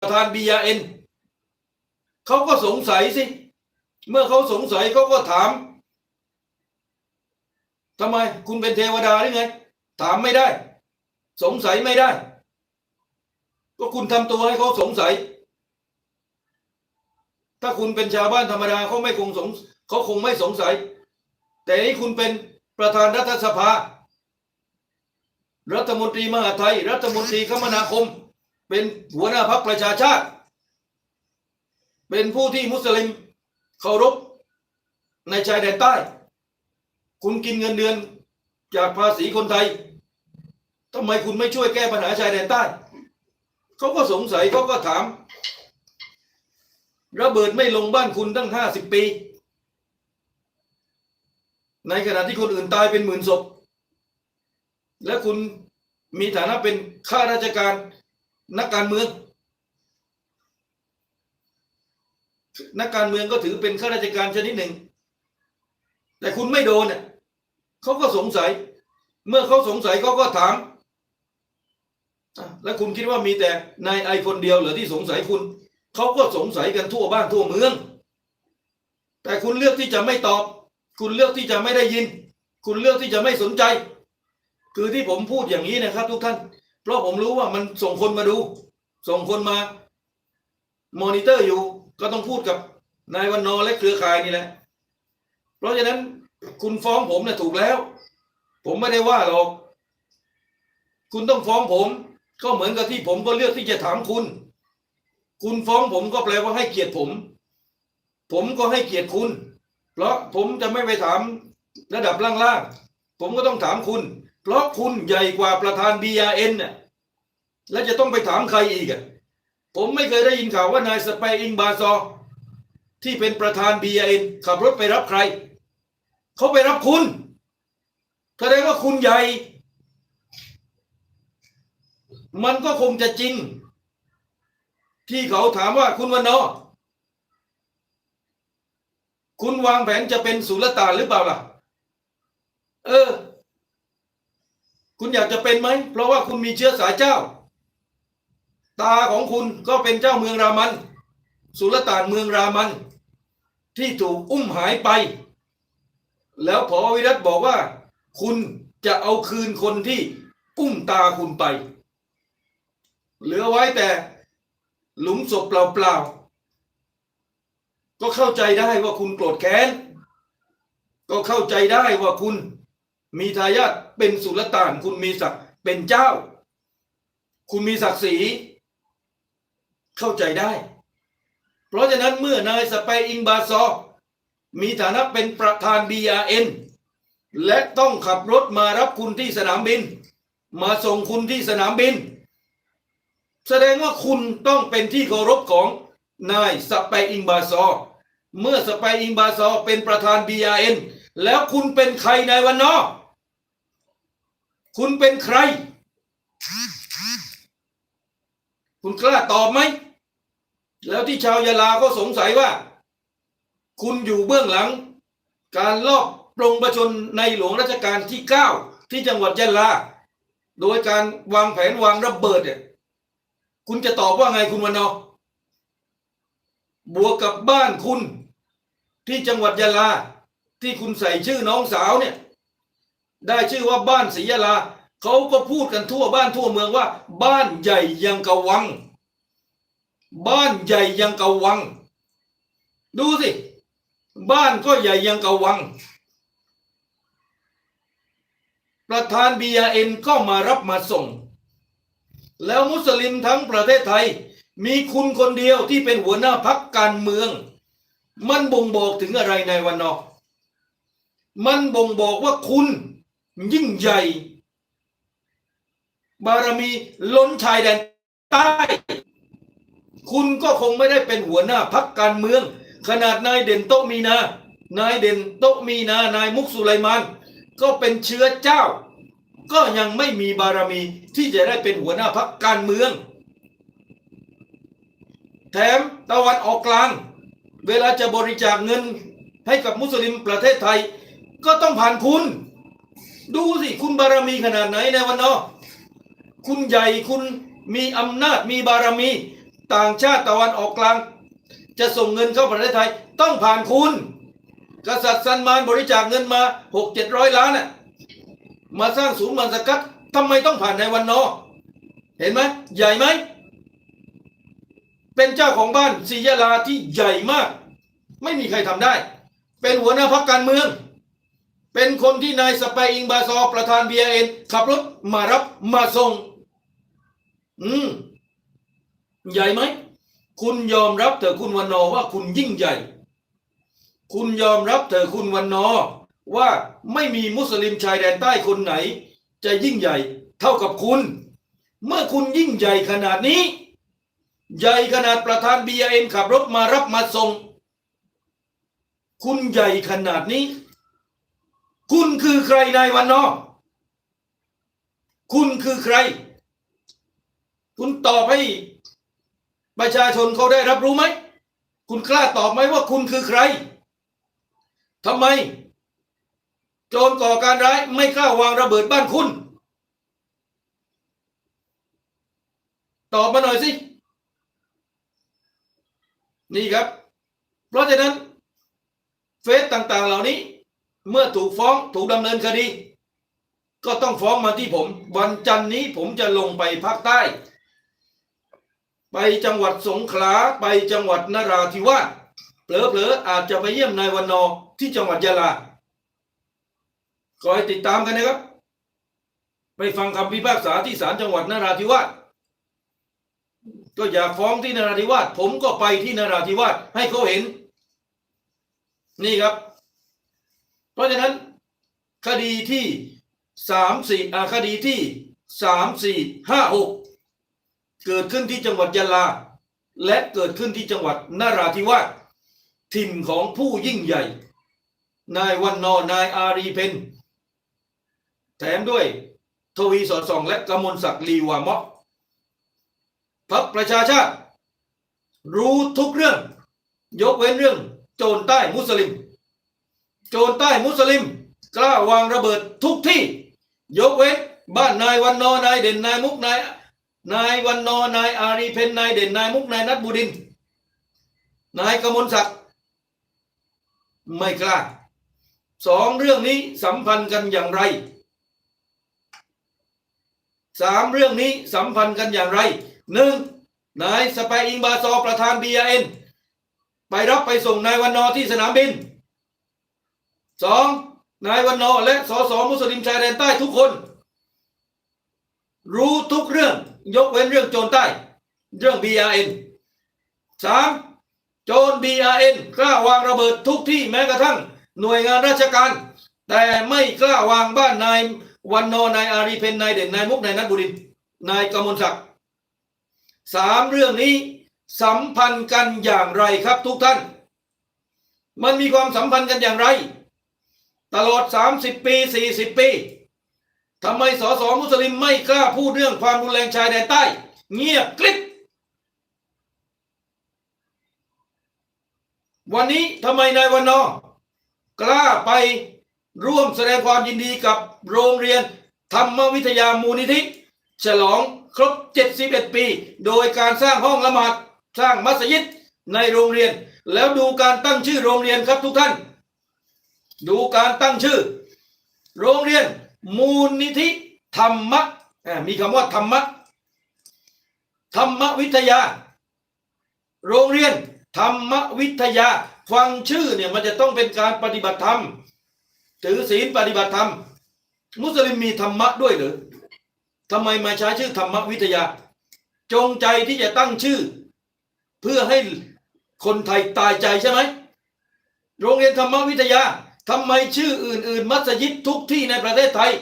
ประธานบีเอ็นเขาก็สงสัยสิ เมื่อเขาสงสัยเขาก็ถามทำไมคุณเป็นเทวดาหรือไง ถามไม่ได้ สงสัยไม่ได้ ก็คุณทำตัวให้เขาสงสัย ถ้าคุณเป็นชาวบ้านธรรมดาเขาไม่คงสงเขาคงไม่สงสัย แต่นี่คุณเป็นประธานรัฐสภา รัฐมนตรีมหาไทย รัฐมนตรีคมนาคม เป็นหัวหน้าพรรคประชาชาติ เป็นผู้ที่มุสลิมเคารพในชายแดนใต้ คุณกินเงินเดือนจากภาษีคนไทยทำไมคุณไม่ช่วยแก้ปัญหาชายแดนใต้เขาก็สงสัยเขาก็ถาม ระเบิดไม่ลงบ้านคุณตั้งห้าสิบปี ในขณะที่คนอื่นตายเป็นหมื่นศพและคุณมีฐานะเป็นข้าราชการ นักการเมือง นักการเมืองก็ถือเป็นข้าราชการชนิดหนึ่ง แต่คุณไม่โดนเนี่ยเขาก็สงสัย เมื่อเขาสงสัยเขาก็ถามแล้วคุณคิดว่ามีแต่นายไอคนเดียวเหรอที่สงสัยคุณเขาก็สงสัยกันทั่วบ้านทั่วเมือง แต่คุณเลือกที่จะไม่ตอบ คุณเลือกที่จะไม่ได้ยิน คุณเลือกที่จะไม่สนใจ คือที่ผมพูดอย่างนี้นะครับ ทุกท่าน เพราะผมรู้ว่ามันส่งคนมาดู ส่งคนมามอนิเตอร์อยู่ ก็ต้องพูดกับนายวันนอและเครือข่ายนี่แหละ เพราะฉะนั้นคุณฟ้องผมเนี่ยถูกแล้ว ผมไม่ได้ว่าหรอก คุณต้องฟ้องผม ก็เหมือนกับที่ผมก็เลือกที่จะถามคุณ คุณฟ้องผมก็แปลว่าให้เกียรติผม ผมก็ให้เกียรติคุณ เพราะผมจะไม่ไปถามระดับล่างๆผมก็ต้องถามคุณ เพราะคุณใหญ่กว่าประธาน BRN น่ะและจะต้องไปถามใครอีกอะผมไม่เคยได้ยินข่าวว่านายสเปอิงบาซอ ที่เป็นประธาน BRN ขับรถไปรับใคร เขาไปรับคุณแสดงว่าคุณใหญ่ มันก็คงจะจริง ที่เขาถามว่าคุณวันนอคุณวางแผนจะเป็นสุลต่านหรือเปล่าล่ะ เออ คุณอยากจะเป็นไหม เพราะว่าคุณมีเชื้อสายเจ้า ตาของคุณก็เป็นเจ้าเมืองรามัน สุลต่านเมืองรามัน ที่ถูกอุ้มหายไป แล้วพอวิรัตบอกว่า คุณจะเอาคืนคนที่อุ้มตาคุณไป เหลือไว้แต่หลุมศพเปล่าๆก็เข้าใจได้ว่าคุณโกรธแค้น ก็เข้าใจได้ว่าคุณ มีทายาทเป็นสุลต่าน คุณมีศักดิ์เป็นเจ้า คุณมีศักดิ์ศรีเข้าใจได้ เพราะฉะนั้นเมื่อนายสเปอิงบาซอ มีฐานะเป็นประธาน BRN และต้องขับรถมารับคุณที่สนามบิน มาส่งคุณที่สนามบิน แสดงว่าคุณต้องเป็นที่เคารพของนายสเปอิงบาซอ เมื่อสเปอิงบาซอเป็นประธาน BRN แล้วคุณเป็นใครในวันนอ คุณเป็นใคร คุณกล้าตอบไหม แล้วที่ชาวยาลาก็สงสัยว่า คุณอยู่เบื้องหลัง การลอบปรงประชนในหลวงรัชกาลที่ 9 ที่จังหวัดยะลา โดยการวางแผนวางระเบิดเนี่ยคุณจะตอบว่าไงคุณวันนอบวกกับบ้านคุณที่จังหวัดยะลา ที่คุณใส่ชื่อน้องสาวเนี่ย ได้ชื่อว่าบ้านศรียะลาเขาก็พูดกันทั่วบ้านทั่วเมืองว่า บ้านใหญ่ยังกะวัง บ้านใหญ่ยังกะวัง ดูสิ บ้านก็ใหญ่ยังกะวัง ประธาน BRN ก็มารับมาส่ง แล้วมุสลิมทั้งประเทศไทย มีคุณคนเดียวที่เป็นหัวหน้าพักการเมือง มันบ่งบอกถึงอะไรในวันนอกมันบ่งบอกว่าคุณ ยิ่งใหญ่ บารมีล้นชายแดนใต้ คุณก็คงไม่ได้เป็นหัวหน้าพักการเมือง ขนาดนายเด่นโตมีนานายเด่นโตมีนานายมุกสุไลมานก็เป็นเชื้อเจ้า ก็ยังไม่มีบารมีที่จะได้เป็นหัวหน้าพักการเมือง แถมตะวันออกกลาง เวลาจะบริจาคเงินให้กับมุสลิมประเทศไทย ก็ต้องผ่านคุณ ดูสิคุณบารมีขนาดไหนในวันนอคุณใหญ่คุณมีอำนาจมีบารมี ต่างชาติตะวันออกกลาง จะส่งเงินเข้าประเทศไทย ต้องผ่านคุณ กษัตริย์ซันมานบริจาคเงินมาหกเจ็ดร้อยล้านน่ะมาสร้างศูนย์มันสกัดทำไมต้องผ่านในวันนอเห็นไหมใหญ่ไหมเป็นเจ้าของบ้านศรียาลาที่ใหญ่มาก ไม่มีใครทำได้ เป็นหัวหน้าพรรคการเมือง เป็นคนที่นายสเปอิงบาซอประธานบีเอ็นขับรถมารับมาส่ง อืม ใหญ่ไหม คุณยอมรับเถอะคุณวันนอว่าคุณยิ่งใหญ่ คุณยอมรับเถอะคุณวันนอว่าไม่มีมุสลิมชายแดนใต้คนไหน จะยิ่งใหญ่เท่ากับคุณ เมื่อคุณยิ่งใหญ่ขนาดนี้ ใหญ่ขนาดประธานบีเอ็นขับรถมารับมาส่ง คุณใหญ่ขนาดนี้ คุณคือใครนายวันนอคุณคือใคร คุณตอบให้ประชาชนเขาได้รับรู้ไหม คุณกล้าตอบไหมว่าคุณคือใครทำไม โจรก่อการร้ายไม่กล้าวางระเบิดบ้านคุณ ตอบมาหน่อยสิ นี่ครับ เพราะฉะนั้น เฟซต่างๆเหล่านี้ เมื่อถูกฟ้องถูกดำเนินคดี ก็ต้องฟ้องมาที่ผม วันจันทร์นี้ผมจะลงไปภาคใต้ ไปจังหวัดสงขลาไปจังหวัดนราธิวาสเผลอๆอาจจะไปเยี่ยมนายวันนอที่จังหวัดยะลาคอยติดตามกันนะครับ ไปฟังคำพิพากษาที่ศาลจังหวัดนราธิวาสก็อยากฟ้องที่นราธิวาสผมก็ไปที่นราธิวาสให้เขาเห็น นี่ครับ เพราะฉะนั้นคดีที่สามสี่คดีที่สามสี่ห้าหกเกิดขึ้นที่จังหวัดยะลา และเกิดขึ้นที่จังหวัดนราธิวาสถิ่นของผู้ยิ่งใหญ่ นายวันนอนายอารีเพนแถมด้วยทวีสอดส่อง และกมลศักดิ์ลีวามะพักประชาชาติ รู้ทุกเรื่อง ยกเว้นเรื่องโจรใต้มุสลิม โจรใต้มุสลิม กล้าวางระเบิดทุกที่ ยกเว้นบ้านนายวันนอนายเด่นนายมุกนายนายวันนอนายอารีเพนนายเด่นนายมุกนายนัทบุดินนายกมลศักดิ์ไม่กล้าสองเรื่องนี้สัมพันธ์กันอย่างไรสามเรื่องนี้สัมพันธ์กันอย่างไรหนึ่งนายสเปอิงบาซอประธานบีเอ็นไปรับไปส่งนายวันนอที่สนามบิน สองนายวันนอและสสมุสลิมชายแดนใต้ทุกคน รู้ทุกเรื่องยกเว้นเรื่องโจรใต้ เรื่อง BRN สามโจร BRN กล้าวางระเบิดทุกที่แม้กระทั่งหน่วยงานราชการ แต่ไม่กล้าวางบ้านนายวันนอนายอารีเพนนายเด่นนายมุกนายนัทบุรินนายกมลศักดิ์สามเรื่องนี้สัมพันธ์กันอย่างไรครับทุกท่าน มันมีความสัมพันธ์กันอย่างไร ตลอด 30 ปี 40 ปีทำไมสสมุสลิมไม่กล้าพูดเรื่องความรุนแรงชายแดนใต้ เงียบกริบวันนี้ทำไมนายวันนอกล้าไปร่วมแสดงความยินดีกับโรงเรียน ธรรมวิทยามูลนิธิ ฉลองครบ 71 ปี โดยการสร้างห้องละหมาดสร้างมัสยิดในโรงเรียน แล้วดูการตั้งชื่อโรงเรียนครับทุกท่าน ดูการตั้งชื่อ โรงเรียน มูลนิธิธรรมะมีคำว่าธรรมะธรรมวิทยา โรงเรียน ธรรมวิทยา ฟังชื่อเนี่ยมันจะต้องเป็นการปฏิบัติธรรม ถือศีลปฏิบัติธรรม มุสลิมมีธรรมะด้วยหรือทำไมมาใช้ชื่อธรรมวิทยา จงใจที่จะตั้งชื่อ เพื่อให้คนไทยตายใจใช่ไหมโรงเรียนธรรมวิทยา ทำไมชื่ออื่น ๆ มัสยิดทุกที่ในประเทศไทย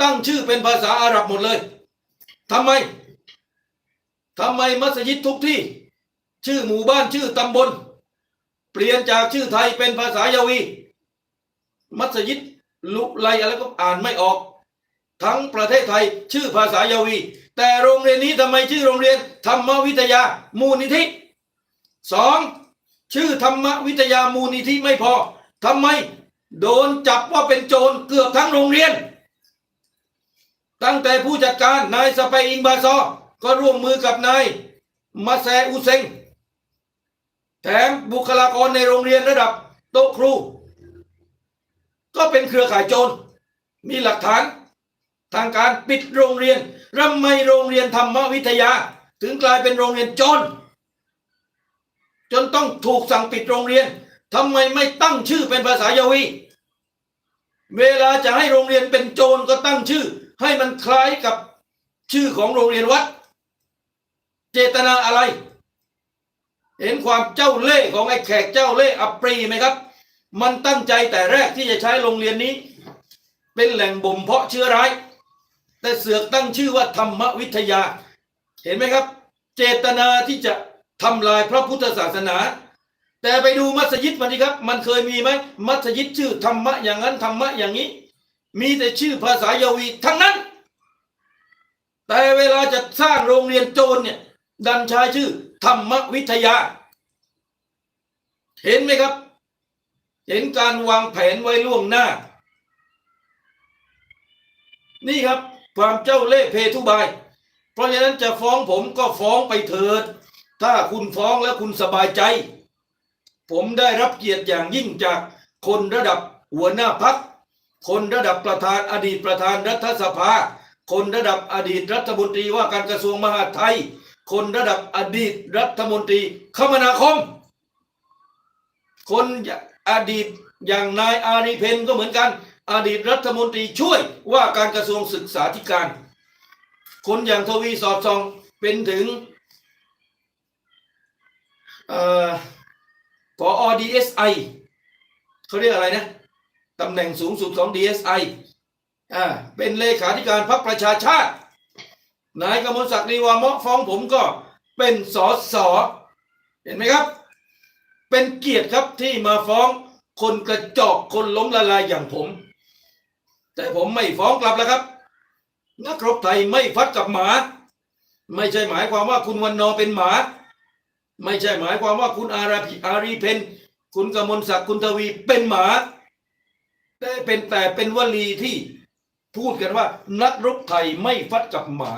ตั้งชื่อเป็นภาษาอาหรับหมดเลยทำไมทำไมมัสยิดทุกที่ ชื่อหมู่บ้านชื่อตำบล เปลี่ยนจากชื่อไทยเป็นภาษายาวี มัสยิดลุไลอะไรก็อ่านไม่ออก ทั้งประเทศไทยชื่อภาษายาวี แต่โรงเรียนนี้ทำไมชื่อโรงเรียน ธรรมวิทยามูลนิธิสองชื่อธรรมวิทยามูลนิธิไม่พอทำไม โดนจับว่าเป็นโจรเกือบทั้งโรงเรียน ตั้งแต่ผู้จัดการนายสเปอิงบาซอ ก็ร่วมมือกับนายมาแซอุเซงแถมบุคลากรในโรงเรียนระดับโต๊ะครู ก็เป็นเครือข่ายโจร มีหลักฐานทางการปิดโรงเรียนทำไมโรงเรียนธรรมวิทยา ถึงกลายเป็นโรงเรียนโจรจนต้องถูกสั่งปิดโรงเรียน ทำไมไม่ตั้งชื่อเป็นภาษายาวี เวลาจะให้โรงเรียนเป็นโจรก็ตั้งชื่อ ให้มันคล้ายกับชื่อของโรงเรียนวัด เจตนาอะไร เห็นความเจ้าเล่ห์ของไอ้แขกเจ้าเล่ห์อัปรีไหมครับ มันตั้งใจแต่แรกที่จะใช้โรงเรียนนี้ เป็นแหล่งบ่มเพาะเชื้อร้าย แต่เสือกตั้งชื่อว่าธรรมวิทยา เห็นไหมครับ เจตนาที่จะทำลายพระพุทธศาสนา แต่ไปดูมัสยิดมันดิครับ มันเคยมีไหมมัสยิดชื่อธรรมะอย่างนั้นธรรมะอย่างนี้ มีแต่ชื่อภาษายาวีทั้งนั้น แต่เวลาจะสร้างโรงเรียนโจรเนี่ย ดันใช้ชื่อธรรมวิทยา เห็นไหมครับ เห็นการวางแผนไว้ล่วงหน้า นี่ครับความเจ้าเล่ห์เพทุบาย เพราะฉะนั้นจะฟ้องผมก็ฟ้องไปเถิด ถ้าคุณฟ้องแล้วคุณสบายใจ ผมได้รับเกียรติอย่างยิ่งจากคนระดับหัวหน้าพัก คนระดับประธานอดีตประธานรัฐสภา คนระดับอดีตรัฐมนตรีว่าการกระทรวงมหาดไทย คนระดับอดีตรัฐมนตรีคมนาคม คนอดีตอย่างนายอารีเพนก็เหมือนกัน อดีตรัฐมนตรีช่วยว่าการกระทรวงศึกษาธิการ คนอย่างทวีสอดส่องเป็นถึงเอ่อ พอ DSI เขาเรียกอะไรนะตำแหน่งสูงสุดของ DSI อ่าเป็นเลขาธิการพรรคประชาชาติ นายกมลศักดิ์ลีวามะฟ้องผมก็เป็นสอสอเห็นไหมครับ เป็นเกียรติครับที่มาฟ้องคนกระจอกคนล้มละลายอย่างผม แต่ผมไม่ฟ้องกลับแล้วครับ นักรบไทยไม่ฟัดกับหมา ไม่ใช่หมายความว่าคุณวันนอเป็นหมา ไม่ใช่หมายความว่าคุณอาราภิอารีเพนคุณกมลศักดิ์คุณทวีเป็นหมา แต่เป็นแต่เป็นวลีที่พูดกันว่า นักรบไทยไม่ฟัดกับหมา